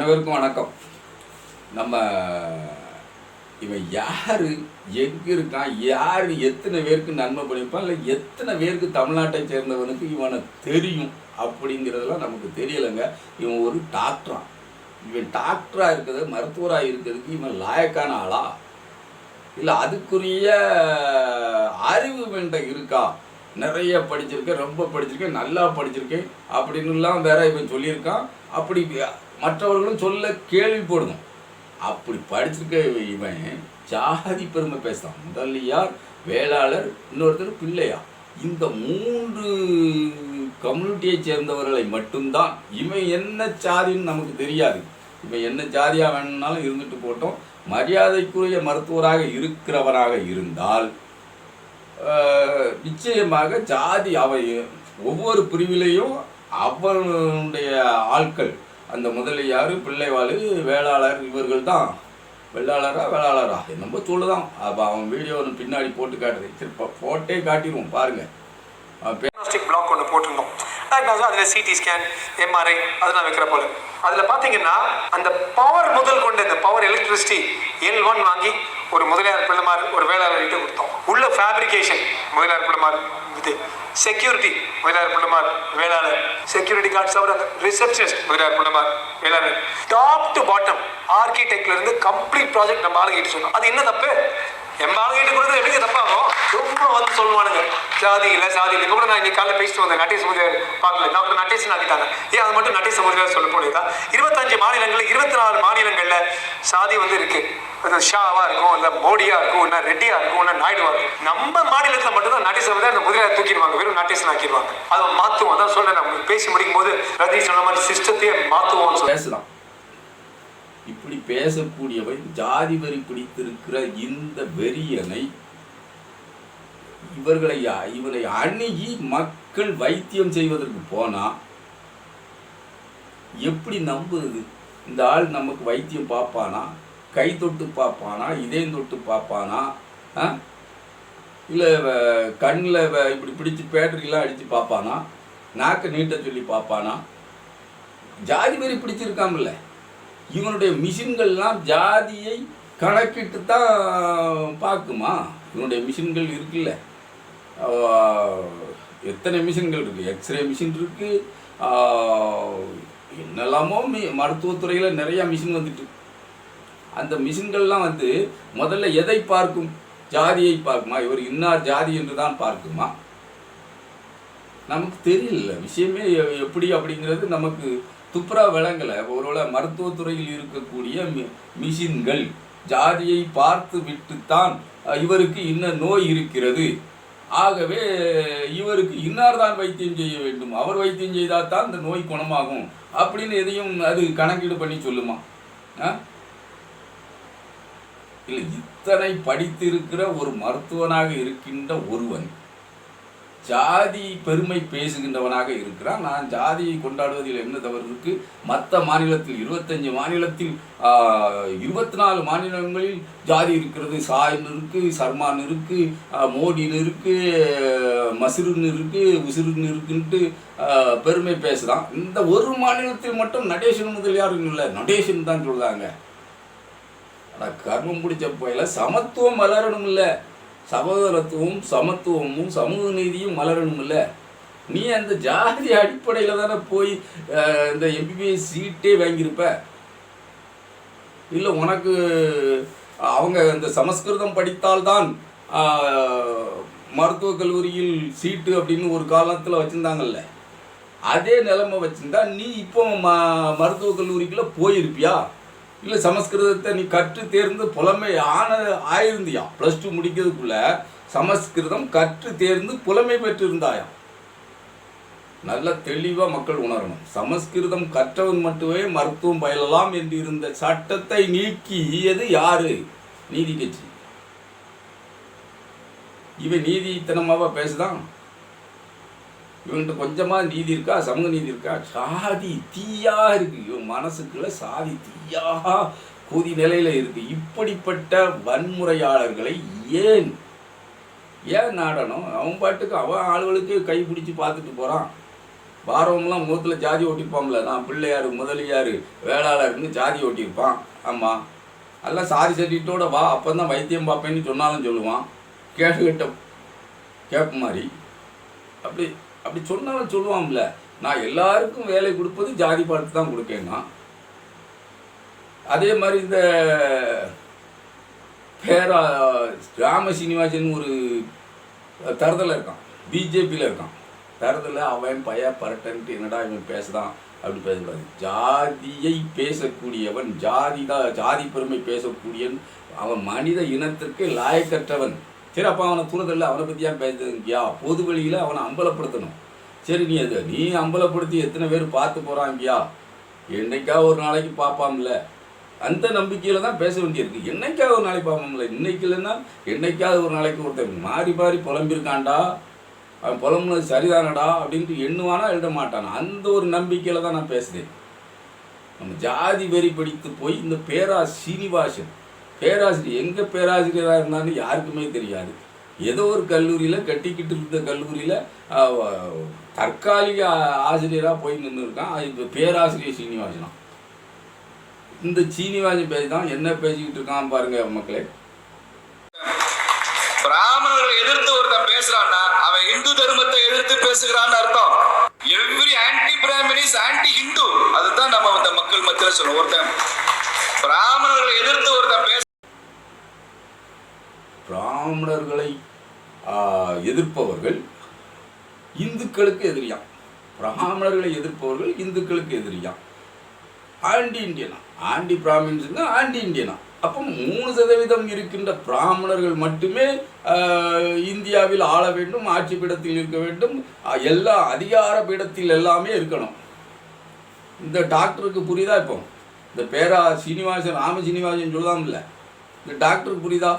அனைவருக்கும் வணக்கம். நம்ம இவன் யார்? எங்கே இருக்கான் யார்? எத்தனை பேருக்கு நன்மை பண்ணியிருப்பான் இல்லை எத்தனை பேருக்கு தமிழ்நாட்டை சேர்ந்தவனுக்கு இவனை தெரியும்? அப்படிங்கிறதெல்லாம் நமக்கு தெரியலைங்க. இவன் ஒரு டாக்டரான் இவன் டாக்டராக இருக்கிறது மருத்துவராக இருக்கிறதுக்கு இவன் லாயக்கான ஆளா? இல்லை அதுக்குரிய அறிவு வேண்ட இருக்கா? நிறைய படிச்சிருக்கேன் ரொம்ப படிச்சிருக்கேன் நல்லா படிச்சிருக்கேன் அப்படின்னுலாம் வேற இவன் சொல்லியிருக்கான். அப்படி மற்றவர்களும் சொல்ல கேள்விப்படணும் அப்படி படிச்சிருக்க இவன் ஜாதி பெருமை பேசுகிறான் முதலியார் வேளாளர் இன்னொருத்தர் பிள்ளையா இந்த மூன்று கம்யூனிட்டியை சேர்ந்தவர்களை மட்டும்தான் இவன் என்ன சாதின்னு நமக்கு தெரியாது. இவன் என்ன ஜாதியாக வேணும்னாலும் இருந்துட்டு போட்டோம். மரியாதைக்குரிய மருத்துவராக இருக்கிறவராக இருந்தால் நிச்சயமாக ஜாதி அவை ஒவ்வொரு பிரிவிலையும் அவனுடைய ஆட்கள் அந்த முதலியார் பிள்ளைவாள் வேளாளர் இவர்கள் தான் வெள்ளாளரா வேளாளரா? என்னமோ தான் அப்போ அவன் வீடியோ ஒன்று பின்னாடி போட்டு காட்டுது. சரி போட்டே காட்டிடுவோம் பாருங்க. அவன் டயக்னாஸ்டிக் பிளாக் ஒன்று போட்டிருந்தோம். டயக்னாஸ் அதில் சிடி ஸ்கேன் எம்ஆர்ஐ அதெல்லாம் வைக்கிற போல. அதில் பார்த்தீங்கன்னா அந்த பவர் முதல் கொண்ட இந்த பவர் எலக்ட்ரிசிட்டி எல் ஒன் வாங்கி ஒரு முதலியார் பிள்ளைமார் ஒரு வேளாளர்கிட்ட கொடுத்தோம். உள்ள ஃபேப்ரிகேஷன் முதலியார் பிள்ளைமார் இது security Mudaliar Pillaimar Vellalar. Security guards our receptionist Mudaliar Pillaimar Vellalar. Top to bottom ஆர்கிடெக்ட்ல இருந்து கம்ப்ளீட் ப்ராஜெக்ட் நம்ம ஆளுங்கிட்டு சொன்னோம். அது என்ன தப்பு? என் ஆளுங்கிட்ட கொடுக்குறது எப்படிங்க தப்பாகும் ரொம்ப வந்து சொல்லுவானுங்க. ஜாதி இல்லை சாதி இல்லை. கூட நான் இன்னைக்கு காலையில் பேசிட்டு வந்தேன். நட்டேஷ் முதலியார் பார்க்கல. டாக்டர் நட்டேஷன் ஆக்கிட்டாங்க? ஏன் அது மட்டும் நட்டேஷ் முதலியார் சொல்ல போனீங்க இருபத்தஞ்சு மாநிலங்களில் இருபத்தி நாலு மாநிலங்களில் சாதி வந்து இருக்கு. அது ஷாவா இருக்கும் இல்லை மோடியா இருக்கும் இல்லை ரெட்டியா இருக்கும் இல்லை நாயுடுவா இருக்கும். நம்ம மாநிலத்தில் மட்டும்தான் நட்டேஷ் வந்து அந்த முதலியார் தூக்கிடுவாங்க. வெறும் நட்டேஷன் ஆக்கிடுவாங்க. அதை மாத்துவோம். அதான் சொன்னேன் நம்ம பேசி முடிக்கும் போது ரஜினி சொன்ன மாதிரி சிஸ்டத்தையே மாத்துவோம் பேசலாம். இப்படி பேசக்கூடியவன் ஜாதி வெறி பிடித்திருக்கிற இந்த வெறியனை இவர்களை இவரை அணுகி மக்கள் வைத்தியம் செய்வதற்கு போனா எப்படி நம்புறது? இந்த ஆள் நமக்கு வைத்தியம் பார்ப்பானா? கை தொட்டு பார்ப்பானா? இதயம் தொட்டு பார்ப்பானா? ஆ? இல்லை கண்ணில் இப்படி பிடிச்சி பேட்டரிலாம் அடித்து பார்ப்பானா? நாக்கை நீட்ட சொல்லி பார்ப்பானா? ஜாதி வெறி பிடிச்சிருக்காமல்ல. இவனுடைய மிஷின்கள்லாம் ஜாதியை கணக்கிட்டு தான் பார்க்குமா? இவனுடைய மிஷின்கள் இருக்குல்ல. எத்தனை மிஷின்கள் இருக்குது எக்ஸ்ரே மிஷின் இருக்குது என்னெல்லாமோ மி மருத்துவத்துறையில் நிறையா மிஷின் வந்துட்டு. அந்த மிஷின்கள்லாம் வந்து முதல்ல எதை பார்க்கும்? ஜாதியை பார்க்குமா? இவர் இன்னார் ஜாதி என்று தான் பார்க்குமா? நமக்கு தெரியல. விஷயமே எ- எப்படி அப்படிங்கிறது நமக்கு துப்புரா விலங்கலை ஒருவேளை மருத்துவத்துறையில் இருக்கக்கூடிய மி- மிஷின்கள் ஜாதியை பார்த்து விட்டுத்தான் இவருக்கு இன்ன நோய் இருக்கிறது. ஆகவே இவருக்கு இன்னார் தான் வைத்தியம் செய்ய வேண்டும்? அவர் வைத்தியம் செய்தால் தான் இந்த நோய் குணமாகும். அப்படின்னு எதையும் அது கணக்கீடு பண்ணி சொல்லுமா? இல்லை இத்தனை படித்திருக்கிற ஒரு மருத்துவனாக இருக்கின்ற ஒருவன் ஜாதி பெருமை பேசுகின்றவனாக இருக்கிறான். நான் ஜாதியை கொண்டாடுவதில் என்ன தவறு இருக்கு? மற்ற மாநிலத்தில் இருபத்தஞ்சு மாநிலத்தில் இருபத்தி நாலு மாநிலங்களில் ஜாதி இருக்கிறது. சாயன் இருக்கு சர்மான் இருக்கு ஆஹ், மோடின்னு இருக்கு மசிறுன்னு இருக்கு உசிறுன்னு இருக்குன்ட்டு பெருமை பேசுகிறான் இந்த ஒரு மாநிலத்தில் மட்டும் நடேசன் யாரும் இல்லை. நடேசன் தான் சொல்றாங்க. ஆனால் கர்மம் பிடிச்ச போயில சமத்துவம் வளரணும் இல்லை. சகோதரத்துவம் சமத்துவமும் சமூக நீதியும் மலரணும் இல்லை. நீ அந்த ஜாதி அடிப்படையில் தானே போய் இந்த எம்பிபிஎஸ் சீட்டே வாங்கியிருப்ப. இல்லை உனக்கு அவங்க இந்த சமஸ்கிருதம் படித்தால்தான் மருத்துவக் கல்லூரியில் சீட்டு அப்படின்னு ஒரு காலத்தில் வச்சுருந்தாங்கல்ல. அதே நிலைமை வச்சுருந்தா நீ இப்போ ம மருத்துவக் கல்லூரிக்குள்ளே போயிருப்பியா? இல்லை சமஸ்கிருதத்தை நீ கற்று தேர்ந்து புலமை ஆன ஆயிருந்தியா? ப்ளஸ் டூ முடிக்கிறதுக்குள்ள சமஸ்கிருதம் கற்று தேர்ந்து புலமை பெற்றிருந்தாயா? நல்ல தெளிவாக மக்கள் உணரணும். சமஸ்கிருதம் கற்றவன் மட்டுமே மருத்துவம் பயிலலாம் என்று இருந்த சட்டத்தை நீக்கியது யாரு? நீதி கட்சி. இவன் நீதித்தனமாக பேசுதான்? இவன்கிட்ட கொஞ்சமாக நீதி இருக்கா? சமூக நீதி இருக்கா? சாதி தீயாக இருக்கு. இவன் மனசுக்குள்ள சாதி தீயாக கூதி நிலையில் இருக்குது இப்படிப்பட்ட வன்முறையாளர்களை ஏன் ஏன் நாடணும்? அவன் பாட்டுக்கு அவன் ஆளுகளுக்கு கை பிடிச்சி பார்த்துட்டு போகிறான் பாரவங்களாம் முகத்தில் ஜாதி ஓட்டியிருப்பான்ல நான் பிள்ளையார் முதலியார் வேளாளர்னு ஜாதி ஓட்டியிருப்பான் ஆமாம் எல்லாம் சாதி சர்டிஃபிகேட்டோட வா அப்போ தான் வைத்தியம் பார்ப்பேன்னு சொன்னாலும் சொல்லுவான். கேட்டு கிட்ட கேப் மாதிரி. அப்படி அப்படி சொன்னாலும் சொல்லுவான்ல நான் எல்லாருக்கும் வேலை கொடுப்பது ஜாதி பார்த்து தான் கொடுக்கேன்னா அதே மாதிரி இந்த பேரா ராம சீனிவாசன் ஒரு தரத்தில் இருக்கான் பிஜேபியில் இருக்கான். தரத்தில் அவன் பய பரட்டன்ட்டு என்னடா இவன் பேசுதான் அப்படி பேசக்கூடாது. ஜாதியை பேசக்கூடியவன் ஜாதி தான் ஜாதி பெருமை பேசக்கூடியவன் அவன் மனித இனத்திற்கு லாயக்கற்றவன். சரி அப்போ அவனை தூரத்தில் அவனை பற்றி ஏன் பேசுறதுங்கயா பொது வழியில் அவனை அம்பலப்படுத்தணும். சரி நீ அது நீ அம்பலப்படுத்தி எத்தனை பேர் பார்த்து போகிறாங்கயா என்னைக்காவது ஒரு நாளைக்கு பார்ப்பாம்ல அந்த நம்பிக்கையில் தான் பேச வேண்டியிருக்கு. என்னைக்காவது ஒரு நாளைக்கு பார்ப்போம்ல இன்னைக்கு இல்லைன்னா என்னைக்காவது ஒரு நாளைக்கு ஒருத்தன் மாறி மாறி புலம்பிருக்கான்டா. அவன் புலம்புனது சரிதானடா அப்படின்ட்டு எண்ணுவானா எழுத மாட்டானா? அந்த ஒரு நம்பிக்கையில் தான் நான் பேசுகிறேன் நம்ம ஜாதி வெறி படித்து போய் இந்த பேரா சீனிவாசன் பேராசிரியர் எங்கே பேராசிரியராக இருந்தான்னு யாருக்குமே தெரியாது. ஏதோ ஒரு கல்லூரியில் கட்டிக்கிட்டு இருந்த கல்லூரியில் தற்காலிக ஆசிரியராக போய் நின்று இருக்கான் அது இப்போ பேராசிரியர் சீனிவாசனம் இந்த சீனிவாசன் பேசி தான் என்ன பேசிக்கிட்டு இருக்கான் பாருங்க மக்களே. பிராமணர்களை எதிர்த்து ஒருத்தன் பேசுறான்னா அவன் இந்து தர்மத்தை எதிர்த்து பேசுகிறான்னு அர்த்தம். Every anti Brahmin anti Hindu அதுதான் நம்ம இந்த மக்கள் மத்தியில் சொல்லுவோம் ஒருத்தன். பிராமணர்களை எதிர்த்து ஒருத்தன் பேச பிராமணர்களை எதிர்ப்பவர்கள் இந்துக்களுக்கு எதிரியாம். பிராமணர்களை எதிர்ப்பவர்கள் இந்துக்களுக்கு எதிரியாம். ஆண்டி இந்தியனா? ஆண்டி பிராமின்ஸ் ஆண்டி இந்தியனா? அப்போ மூணு சதவீதம் இருக்கின்ற பிராமணர்கள் மட்டுமே இந்தியாவில் ஆள வேண்டும் ஆட்சி பீடத்தில் இருக்க வேண்டும். எல்லா அதிகார பீடத்தில் எல்லாமே இருக்கணும். இந்த டாக்டருக்கு புரியுதா இப்போ? இந்த பேரா சீனிவாசன் ராம சீனிவாசன் சொல்லலாம்ல இந்த டாக்டருக்கு புரியுதா?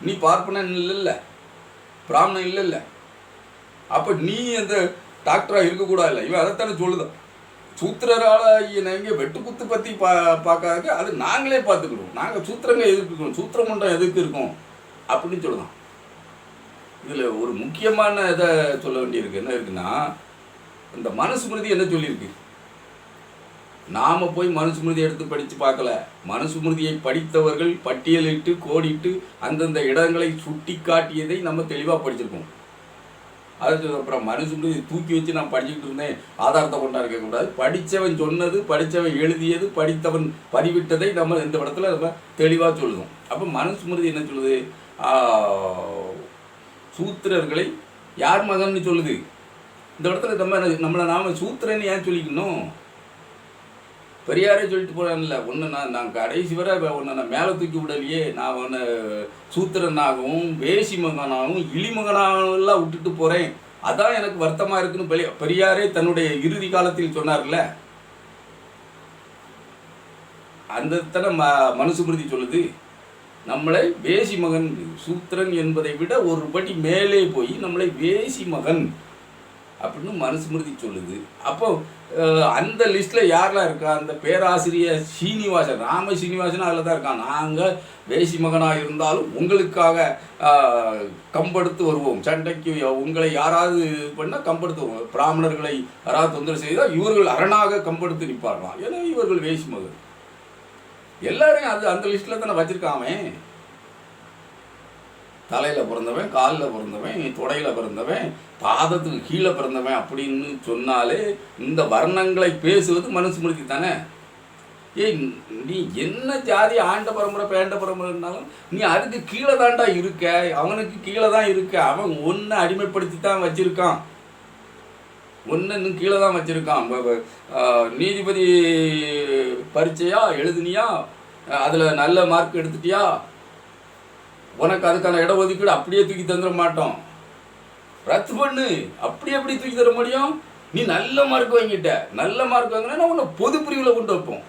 நீ பார்ப்பனன் இல்லைல்ல பிராமணன் இல்லைல்ல. அப்போ நீ அந்த டாக்டராக இருக்கக்கூடாது இல்லை இவன் அதைத்தானே சொல்லுதான். சூத்திரரால நீங்கள் வெட்டுக்குத்து பற்றி பா பார்க்காத அது நாங்களே பார்த்துக்கிடுவோம் நாங்கள் சூத்திரங்க எதிர்க்கிறோம் சூத்திரமன்றம் எதுக்கு இருக்கோம்? அப்படின்னு சொல்லுதான். இதில் ஒரு முக்கியமான இதை சொல்ல வேண்டியிருக்கு. என்ன இருக்குன்னா இந்த மனசுமிருதி என்ன சொல்லியிருக்கு? நாம் போய் மனுஸ்மிருதி எடுத்து படித்து பார்க்கல. மனுஸ்மிருதியை படித்தவர்கள் பட்டியலிட்டு கோடிட்டு அந்தந்த இடங்களை சுட்டி காட்டியதை நம்ம தெளிவாக படிச்சிருக்கோம். அதுக்கு அப்புறம் மனுஸ்மிருதி தூக்கி வச்சு நான் படிச்சுக்கிட்டு இருந்தேன். ஆதாரத்தை கொண்டா இருக்கக்கூடாது படித்தவன் சொன்னது படித்தவன் எழுதியது படித்தவன் பதிவிட்டதை நம்ம இந்த இடத்துல நம்ம தெளிவாக சொல்லுவோம். அப்போ மனுஸ்மிருதி என்ன சொல்லுது? சூத்திரர்களை யார் மகன்னு சொல்லுது? இந்த இடத்துல நம்ம நம்மளை நாம சூத்திரன்னு ஏன் சொல்லிக்கணும்? பெரியாரே சொல்லிட்டு போகிறேன்ல ஒன்று நான் நான் கடைசி வரை உன்னை நான் மேலே தூக்கி விடலையே நான் உன்னை சூத்திரனாகவும் வேசி மகனாகவும் இழிமகனாகவும் எல்லாம் விட்டுட்டு போகிறேன் அதான் எனக்கு வருத்தமாக இருக்குன்னு பெரிய பெரியாரே தன்னுடைய இறுதி காலத்தில் சொன்னார்ல. அந்த தன ம மனுஸ்மிருதி சொல்லுது நம்மளை வேசி மகன் சூத்திரன் என்பதை விட ஒரு படி மேலே போய் நம்மளை வேசி மகன் அப்படின்னு மனுஸ்மிருதி சொல்லுது. அப்போ அந்த லிஸ்ட்டில் யாரெல்லாம் இருக்கா? அந்த பேராசிரியர் சீனிவாசன் ராம சீனிவாசன் அதில் தான் இருக்கான். நாங்கள் வேசி மகனாக இருந்தாலும் உங்களுக்காக கம்படுத்து வருவோம். சண்டைக்கு உங்களை யாராவது பண்ணால் கம்படுத்து வருவோம். பிராமணர்களை யாராவது தொந்தரவு செய்தால் இவர்கள் அரணாக கம்படுத்து நிற்பார்களாம் ஏன்னா இவர்கள் வேசி மகன். எல்லாரையும் அது அந்த லிஸ்ட்டில் தானே வச்சுருக்காமே. தலையில் பிறந்தவன் காலில் பிறந்தவன் தொடையில் பிறந்தவன் பாதத்துக்கு கீழே பிறந்தவன் அப்படின்னு சொன்னாலே இந்த வர்ணங்களை பேசுவது மனசு மனுஸ்மிருதி தானே ஏய் நீ என்ன ஜாதி ஆண்ட பரம்பரை பேண்ட பரம்பரைனாலும் நீ அதுக்கு கீழே தாண்டா இருக்க. அவனுக்கு கீழே தான் இருக்க. அவன் ஒன்றை அடிமைப்படுத்தி தான் வச்சிருக்கான். ஒன்று இன்னும் கீழே தான் வச்சுருக்கான். நீதிபதி பரீட்சையா எழுதுனியா? அதில் நல்ல மார்க் எடுத்துட்டியா? உனக்கு அதுக்கான இட ஒதுக்கீடு அப்படியே தூக்கி தந்துட மாட்டோம். ரத்து பண்ணு. அப்படி எப்படி தூக்கி தர முடியும்? நீ நல்ல மார்க் வாங்கிட்ட. நல்ல மார்க் வாங்கினா உன்னை பொது பிரிவில் கொண்டு வைப்போம்.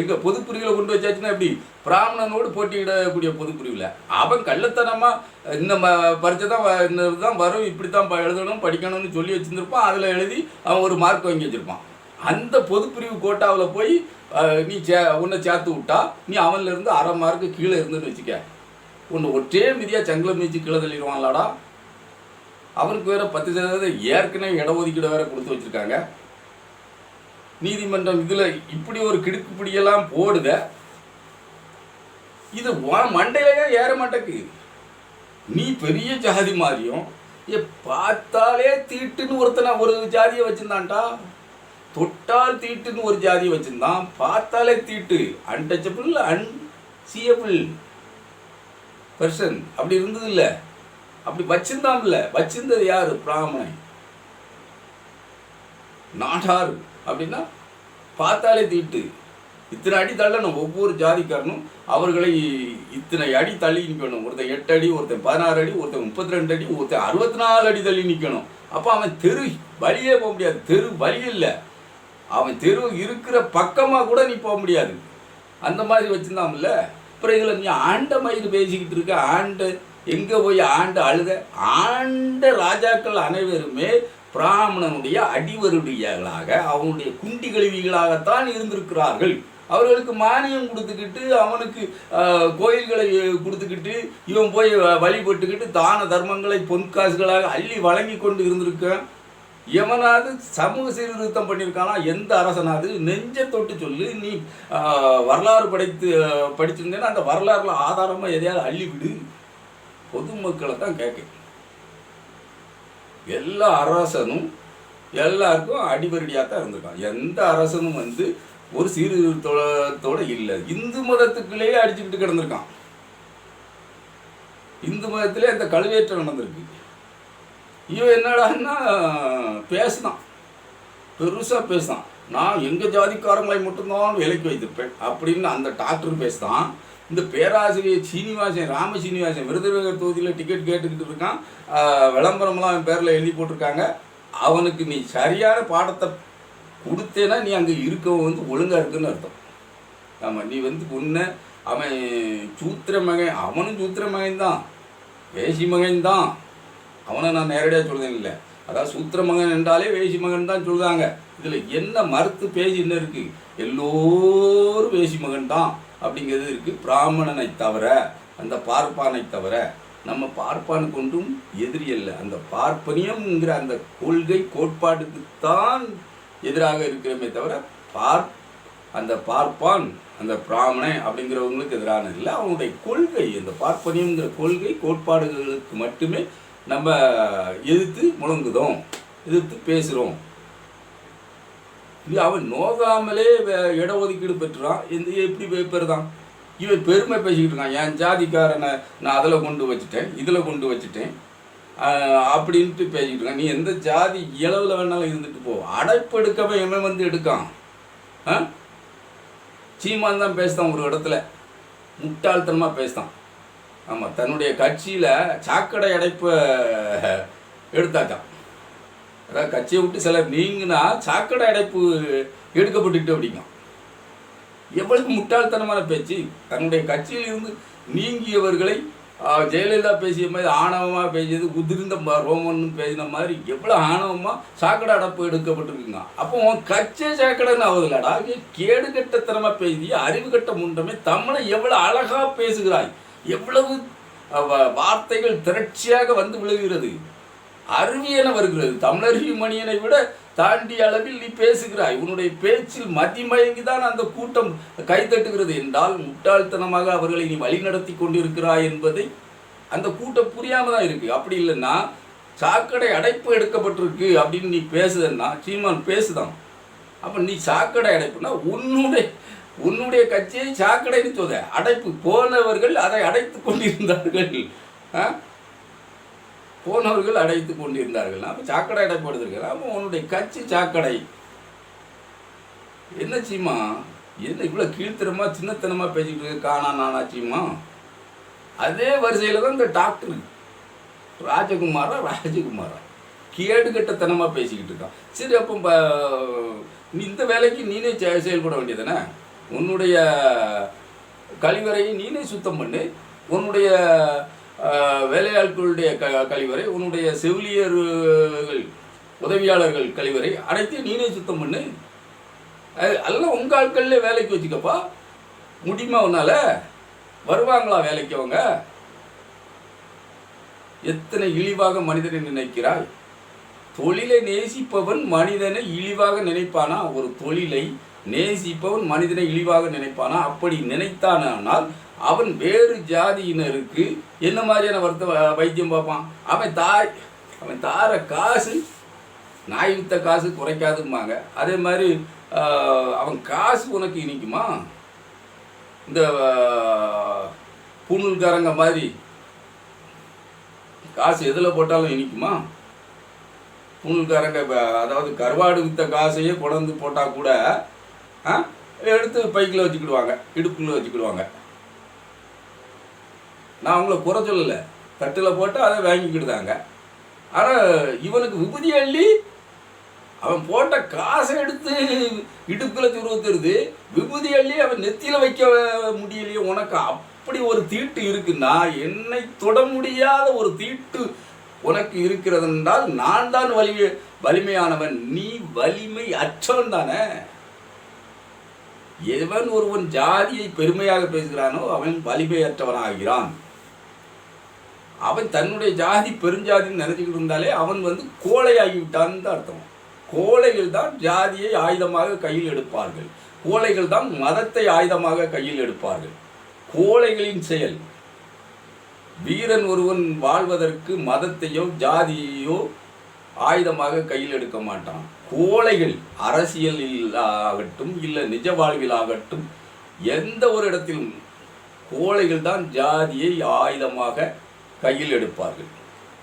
எங்கள் பொது பிரிவில் கொண்டு வச்சாச்சுன்னா எப்படி? பிராமணனோடு போட்டியிடக்கூடிய பொது பிரிவில். அவன் கள்ளத்தனமாக இந்த ம பரீட்சை தான் இந்த தான் வரும். இப்படி தான் எழுதணும் படிக்கணும்னு சொல்லி வச்சுருந்துருப்பான். அதில் எழுதி அவன் ஒரு மார்க் வாங்கி வச்சிருப்பான். அந்த பொது பிரிவு கோட்டாவில் போய் நீ சே உன்னை சேர்த்து விட்டா நீ அவன்லேருந்து அரை மார்க்கு கீழே இருந்துன்னு வச்சுக்க. உன்னை ஒற்றே மிதியாக சங்கில மிதிச்சு கீழே தள்ளிடுவாங்களாடா? அவனுக்கு வேற பத்து சதவீதம் ஏற்கனவே இடஒதுக்கீடு வேற கொடுத்து வச்சிருக்காங்க. நீதிமன்றம் இதில் இப்படி ஒரு கிடுக்குப்பிடியெல்லாம் போடுத இது மண்டையிலேயே ஏற மாட்டேக்கு? நீ பெரிய ஜாதி மாதிரியும் ஏ பார்த்தாலே தீட்டுன்னு ஒருத்தனை ஒரு ஜாதியை வச்சுருந்தான்டா. தொட்டால் தீட்டுன்னு ஒரு ஜாதியை வச்சுருந்தான் பார்த்தாலே தீட்டு. அன்டச்சபிள் அன்சியபிள் பர்சன் அப்படி இருந்தது இல்லை அப்படி வச்சிருந்தான்ல வச்சிருந்தது யார்? பிராமணன். நாடார் அப்படின்னா பார்த்தாலே தீட்டு. இத்தனை அடி தள்ளணும். ஒவ்வொரு ஜாதிக்காரனும் அவர்களை இத்தனை அடி தள்ளி நிற்கணும் ஒருத்தன் எட்டு அடி ஒருத்தன் பதினாறு அடி ஒருத்தன் முப்பத்தி ரெண்டு அடி ஒருத்தன் அறுபத்தி நாலு அடி தள்ளி நிற்கணும் அப்போ அவன் தெரு வழியே போக முடியாது. தெரு வழி இல்லை. அவன் தெரு இருக்கிற பக்கமாக கூட நீ போக முடியாது. அந்த மாதிரி வச்சுருந்தான்ல அப்புறம் நீ ஆண்ட மயில் பேசிக்கிட்டு இருக்க ஆண்ட எங்கே போய் ஆண்ட அழுத? ஆண்ட ராஜாக்கள் அனைவருமே பிராமணனுடைய அடிவருடையர்களாக அவனுடைய குண்டி கழுவிகளாகத்தான் இருந்திருக்கிறார்கள். அவர்களுக்கு மானியம் கொடுத்துக்கிட்டு அவனுக்கு கோயில்களை கொடுத்துக்கிட்டு இவன் போய் வ- வழிபட்டுக்கிட்டு தான தர்மங்களை பொன்காசுகளாக அள்ளி வழங்கி கொண்டு இருந்திருக்கான் எவனாவது சமூக சீர்திருத்தம் பண்ணியிருக்கானா? எந்த அரசனாவது? நெஞ்ச தொட்டு சொல்லு நீ வரலாறு படித்து படிச்சிருந்தேன்னா அந்த வரலாறுல ஆதாரமாக எதையாவது அள்ளி விடு பொதுமக்களை தான் கேட்க. எல்லா அரசனும் எல்லாருக்கும் அடிபரடியாக தான் இருந்திருக்கான். எந்த அரசனும் வந்து ஒரு சீர்திருத்தத்தோடு இல்லை. இந்து மதத்துக்குள்ளேயே அடிச்சுக்கிட்டு கிடந்திருக்கான். இந்து மதத்திலே அந்த கழுவேற்றம் நடந்திருக்கு. இவன் என்னடான்னா பேசினான் பெருசாக பேசினான் நான் எங்கள் ஜாதிக்காரங்களை மட்டும்தான் விலைக்கு வைத்திருப்பேன். அப்படின்னு அந்த டாக்டர் பேசுதான். இந்த பேராசிரியர் சீனிவாசன் ராம சீனிவாசன் விருதுநகர் தொகுதியில் டிக்கெட் கேட்டுக்கிட்டு இருக்கான். விளம்பரம்லாம் அவன் பேரில் எழுதி போட்டிருக்காங்க. அவனுக்கு நீ சரியான பாடத்தை கொடுத்தேன்னா நீ அங்கே இருக்கவன் வந்து ஒழுங்காக இருக்குன்னு அர்த்தம். ஆமாம் நீ வந்து பொண்ணு அவன் சூத்திர மகன் அவனும் சூத்திர மகன் தான் வேசி மகன் தான் அவனை நான் நேரடியாக சொல்கிறேன் இல்லை. அதாவது சூத்திர மகன் என்றாலே வேசி மகன் தான் சொல்கிறாங்க இதில் என்ன மறுத்து பேசி என்ன இருக்குது எல்லோரும் வேசி மகன் தான் அப்படிங்கிறது இருக்குது பிராமணனை தவிர அந்த பார்ப்பானை தவிர நம்ம பார்ப்பானுக்கு ஒன்றும் எதிரி அல்ல. அந்த பார்ப்பனியம்ங்கிற அந்த கொள்கை கோட்பாட்டுக்கு தான் எதிராக இருக்கிறமே தவிர பார் அந்த பார்ப்பான் அந்த பிராமணன் அப்படிங்கிறவங்களுக்கு எதிரான இல்லை. அவனுடைய கொள்கை அந்த பார்ப்பனியம்ங்கிற கொள்கை கோட்பாடுகளுக்கு மட்டுமே நம்ம எதிர்த்து முழங்குதோம் எதிர்த்து பேசுகிறோம் இது அவன் நோகாமலே வே- இடஒதுக்கீடு பெற்றுறான் இந்த எப்படி பெ- பெறுதான் இவன் பெருமை பேசிக்கிட்டு இருக்கான். என் ஜாதிக்காரனை நான் அதில் கொண்டு வச்சுட்டேன் இதில் கொண்டு வச்சுட்டேன். அப்படின்ட்டு பேசிக்கிட்டு இருக்கான். நீ எந்த ஜாதி இளவில் வேணாலும் இருந்துட்டு போ. அடைப்பு எடுக்கவன் இவன் வந்து எடுக்கான். ஆ? சீமான் தான் பேசுதான் ஒரு இடத்துல. முட்டாள்தனமாக பேசுதான். ஆமாம் தன்னுடைய கட்சியில் சாக்கடை அடைப்பை எடுத்தாக்கான் அதாவது கட்சியை விட்டு சில நீங்கினா சாக்கடை அடைப்பு எடுக்கப்பட்டுட்டு அப்படிங்க எவ்வளவு முட்டாள்தனமான பேச்சு. தன்னுடைய கட்சியில் இருந்து நீங்கியவர்களை ஆஹ், ஜெயலலிதா பேசிய மாதிரி ஆணவமாக பேசியது உதிர்ந்த ரோமன் பேசின மாதிரி எவ்வளோ ஆணவமாக சாக்கடை அடைப்பு எடுக்கப்பட்டிருக்குங்க. அப்போ உன் கச்சே சாக்கடைன்னு ஆகுதுலடா கேடு கட்டத்தனமாக பேசி அறிவு கட்ட முண்டமே தமிழை எவ்வளோ அழகாக பேசுகிறாய். எவ்வளவு வ- வார்த்தைகள் திரட்சியாக வந்து விழுகிறது. அருவியென வருகிறது. தமிழருவி மணியனை விட தாண்டிய அளவில் நீ பேசுகிறாய். உன்னுடைய பேச்சில் மதிமயங்கி தான் அந்த கூட்டம் கைதட்டுகிறது என்றால் முட்டாள்தனமாக அவர்களை நீ வழிநடத்தி கொண்டிருக்கிறாய் என்பதை அந்த கூட்டம் புரியாமல் தான் இருக்கு. அப்படி இல்லைன்னா சாக்கடை அடைப்பு எடுக்கப்பட்டிருக்கு அப்படின்னு நீ பேசுதன்னா சீமான் பேசுதான். அப்போ நீ சாக்கடை அடைப்புனா உன்னுடைய உன்னுடைய கட்சியை சாக்கடைன்னு சொல்ல அடைப்பு. போனவர்கள் அதை அடைத்து கொண்டிருந்தார்கள். ஆ? போனவர்கள் அடைத்து கொண்டிருந்தார்கள். அப்போ சாக்கடை அடைப்படுத்திருக்கிறார் அப்போ உன்னுடைய கட்சி சாக்கடை. என்ன சீமா? என்ன இவ்வளோ கீழ்த்தனமாக சின்னத்தனமாக பேசிக்கிட்டு இருக்கு? காணா நானா சீமா? அதே வரிசையில் தான் இந்த டாக்டர். ராஜகுமாரா ராஜகுமாரா? கேடு கட்டத்தனமா பேசிக்கிட்டு இருக்கான். சரி அப்போ ப- நீ இந்த வேலைக்கு நீனே செ- செயல்பட வேண்டியதானே உன்னுடைய கழிவறையை நீனே சுத்தம் பண்ணு. உன்னுடைய வேலையாட்களுடைய க கழிவறை உன்னுடைய செவிலியர்கள் உதவியாளர்கள் கழிவறை அனைத்தையும் நீனே சுத்தம் பண்ணு. அது எல்லாம் உங்கள் ஆட்கள்லே வேலைக்கு வச்சுக்கப்பா. முடியுமா உன்னால்? வருவாங்களா வேலைக்கு அவங்க? எத்தனை இழிவாக மனிதனை நினைக்கிறாய்? தொழிலை நேசிப்பவன் மனிதனை இழிவாக நினைப்பானா? ஒரு தொழிலை நேசிப்பவன் மனிதனை இழிவாக நினைப்பானா? அப்படி நினைத்தானால் அவன் வேறு ஜாதியினருக்கு என்ன மாதிரியான வருத்த வைத்தியம் பார்ப்பான்? அவன் தாய் அவன் தார காசு நாய் வித்த காசு குறைக்காதும்பாங்க. அதே மாதிரி அவன் காசு உனக்கு இனிக்குமா? இந்த ஆஹ், பூணூல்காரங்க மாதிரி காசு எதில் போட்டாலும் இனிக்குமா? பூணூல்காரங்க அதாவது கருவாடு வித்த காசையே கொண்டு போட்டால் கூட எடுத்து பைக்கில் வச்சுக்கிடுவாங்க இடுப்புக்குள்ளே வச்சுக்கிடுவாங்க. நான் அவங்கள குறை சொல்லலை. தட்டில் போட்டு அதை வாங்கிக்கிடுதாங்க. ஆனால் இவனுக்கு விபூதி அள்ளி அவன் போட்ட காசை எடுத்து இடுப்பில் துருவத்துருது. விபூதி அள்ளி அவன் நெத்தியில் வைக்க முடியலையே உனக்கு அப்படி ஒரு தீட்டு இருக்குன்னா என்னை தொட முடியாத ஒரு தீட்டு உனக்கு இருக்கிறது என்றால் நான் தான் வலிமை வலிமையானவன். நீ வலிமை அச்சவன் தானே. எவன் ஒருவன் ஜாதியை பெருமையாக பேசுகிறானோ அவன் வலிமையற்றவனாகிறான். அவன் தன்னுடைய ஜாதி பெருஞ்சாதின்னு நினைச்சிக்கிட்டு இருந்தாலே அவன் வந்து கோழையாகிவிட்டான் தான் அர்த்தம். கோழைகள் தான் ஜாதியை ஆயுதமாக கையில் எடுப்பார்கள். கோழைகள் தான் மதத்தை ஆயுதமாக கையில் எடுப்பார்கள். கோழைகளின் செயல். வீரன் ஒருவன் வாழ்வதற்கு மதத்தையோ ஜாதியையோ ஆயுதமாக கையில் எடுக்க மாட்டான். கோழைகள் அரசியலில் ஆகட்டும் இல்லை நிஜ வாழ்வில் ஆகட்டும் எந்த ஒரு இடத்திலும் கோழைகள் தான் ஜாதியை ஆயுதமாக கையில் எடுப்பார்கள்.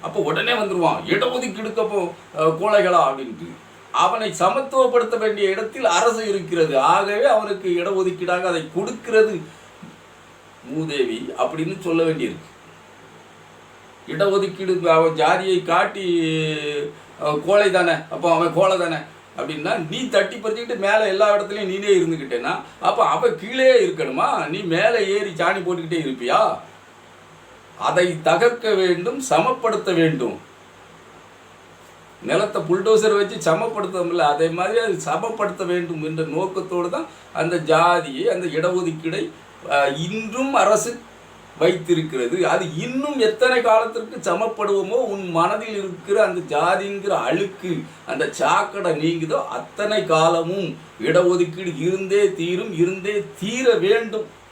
அப்போ உடனே வந்துடுவான் இடஒதுக்கீடுக்கப்போ அஹ், கோழைகளா? அப்படின்ட்டு. அவனை சமத்துவப்படுத்த வேண்டிய இடத்தில் அரசு இருக்கிறது. ஆகவே அவனுக்கு இடஒதுக்கீடாக அதை கொடுக்கிறது மூதேவி அப்படின்னு சொல்ல வேண்டியிருக்கு. இடஒதுக்கீடு அவன் ஜாதியை காட்டி கோழை தானே அப்போ அவன் கோழை தானே. அப்படின்னா நீ தட்டி பறிச்சுக்கிட்டு மேலே எல்லா இடத்துலையும் நீனே இருந்துக்கிட்டேன்னா அப்போ அவன் கீழே இருக்கணுமா? நீ மேலே ஏறி சாணி போட்டுக்கிட்டே இருப்பியா? அதை தகர்க்க வேண்டும் சமப்படுத்த வேண்டும். நிலத்தை புல்டோசர் வச்சு சமப்படுத்தமில்ல அதே மாதிரி அது சமப்படுத்த வேண்டும் என்ற நோக்கத்தோடு தான் அந்த ஜாதியை அந்த இடஒதுக்கீடை இன்றும் அரசு வைத்திருக்கிறது. அது இன்னும் எத்தனை காலத்திற்கு சமப்படுவோமோ உன் மனதில் இருக்கிற அந்த ஜாதிங்கிற அழுக்கு அந்த சாக்கடை நீங்குதோ அத்தனை காலமும் இடஒதுக்கீடு இருந்தே தீரும் இருந்தே தீர வேண்டும்.